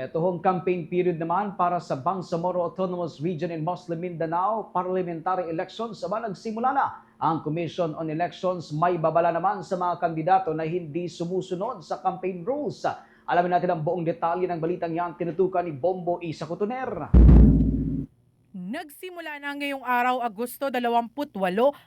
Ito hong campaign period naman para sa Bangsamoro Autonomous Region in Muslim Mindanao parliamentary elections aba nagsimula na. Ang Commission on Elections may babala naman sa mga kandidato na hindi sumusunod sa campaign rules. Alamin natin ang buong detalye ng balitang yan tinutukan ni Bombo Isa Cotoner. Nagsimula na ngayong araw, Agosto 28,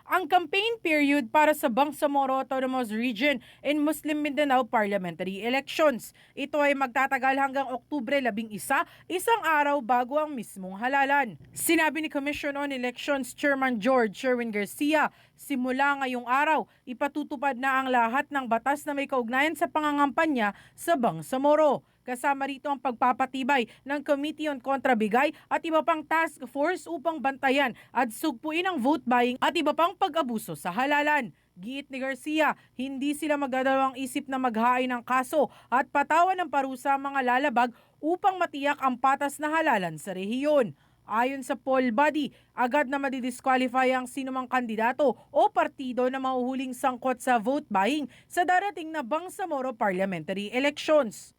ang campaign period para sa Bangsamoro Autonomous Region in Muslim Mindanao Parliamentary Elections. Ito ay magtatagal hanggang Oktubre 11, isang araw bago ang mismong halalan. Sinabi ni Commission on Elections Chairman George Sherwin Garcia, simula ngayong araw, ipatutupad na ang lahat ng batas na may kaugnayan sa pangangampanya sa Bangsamoro. Kasama rito ang pagpapatibay ng Committee on Kontrabigay at iba pang task force upang bantayan at sugpuin ang vote buying at iba pang pag-abuso sa halalan. Giit ni Garcia, hindi sila magdadalawang isip na maghain ng kaso at patawan ng parusa mga lalabag upang matiyak ang patas na halalan sa rehiyon. Ayon sa poll body, agad na madidisqualify ang sinumang kandidato o partido na mahuhuling sangkot sa vote buying sa darating na Bangsamoro parliamentary elections.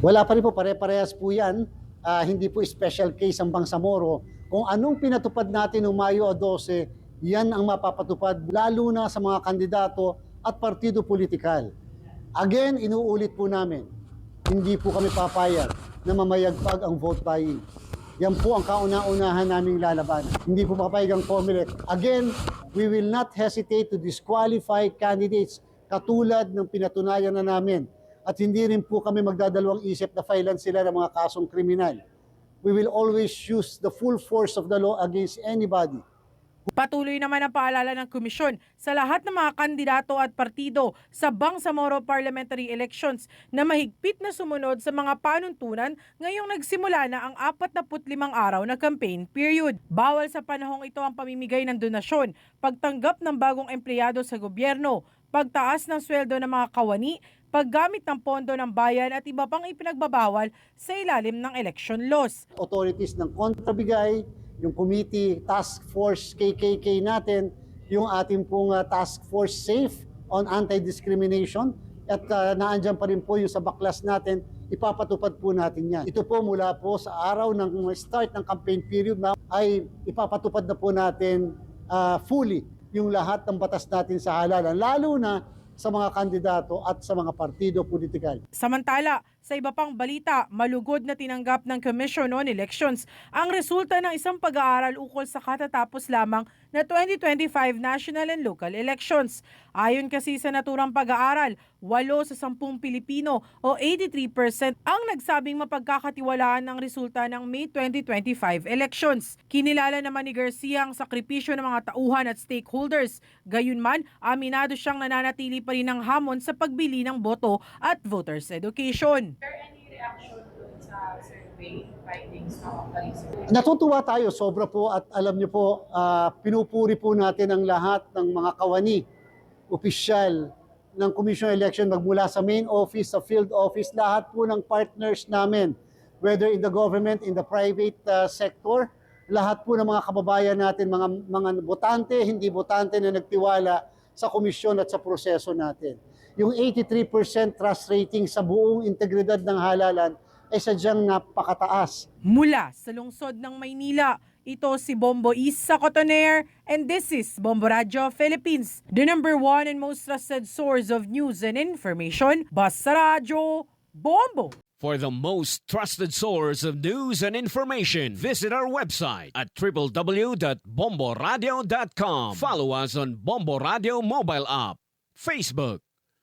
Wala pa rin po, pare-parehas po yan. Ah, hindi po special case ang Bangsamoro. Kung anong pinatupad natin noong Mayo 12, yan ang mapapatupad lalo na sa mga kandidato at partido politikal. Again, inuulit po namin, hindi po kami papayag na mamayagpag ang vote buying. Yan po ang kauna-unahan naming lalaban. Hindi po papayag ang COMELEC. Again, we will not hesitate to disqualify candidates katulad ng pinatunayan na namin. At hindi rin po kami magdadalawang isip na filean sila ng mga kasong kriminal. We will always use the full force of the law against anybody Patuloy naman ang paalala ng komisyon sa lahat ng mga kandidato at partido sa Bangsamoro parliamentary elections na mahigpit na sumunod sa mga panuntunan ngayong nagsimula na ang 45 araw na campaign period. Bawal sa panahong ito ang pamimigay ng donasyon, pagtanggap ng bagong empleyado sa gobyerno, pagtaas ng sweldo ng mga kawani, paggamit ng pondo ng bayan at iba pang ipinagbabawal sa ilalim ng election laws. authorities ng kontrabigay, yung committee task force KKK natin, yung ating pong uh, task force SAFE on anti-discrimination at uh, naandyan pa rin po yung sa baklas natin, ipapatupad po natin yan. Ito po mula po sa araw ng start ng campaign period na ay ipapatupad na po natin uh, fully yung lahat ng batas natin sa halalan, lalo na sa mga kandidato at sa mga partido politikal. Samantala, sa iba pang balita, malugod na tinanggap ng Commission on Elections ang resulta ng isang pag-aaral ukol sa katatapos lamang na 2025 national and local elections. Ayon kasi sa naturang pag-aaral, 8 sa 10 Pilipino o 83% ang nagsabing mapagkakatiwalaan ng resulta ng May 2025 elections. Kinilala naman ni Garcia ang sakripisyo ng mga tauhan at stakeholders. Gayunman, aminado siyang nananatili pa rin ng hamon sa pagbili ng boto at voters education. Reaction dun sa survey? Natutuwa tayo, sobra po at alam niyo po, ah, pinupuri po natin ang lahat ng mga kawani, opisyal ng Commission on Election magmula sa main office, sa field office, lahat po ng partners namin, whether in the government, in the private ah, sector, lahat po ng mga kababayan natin, mga, mga botante, hindi botante na nagtiwala sa komisyon at sa proseso natin. Yung 83% trust rating sa buong integridad ng halalan ay sadyang napakataas. Mula sa lungsod ng Maynila, ito si Bombo Isa Cotoner and this is Bombo Radio Philippines, the number one and most trusted source of news and information. Basta Radio, Bombo! For the most trusted source of news and information, visit our website at www.bomboradio.com. Follow us on Bombo Radio mobile app, Facebook,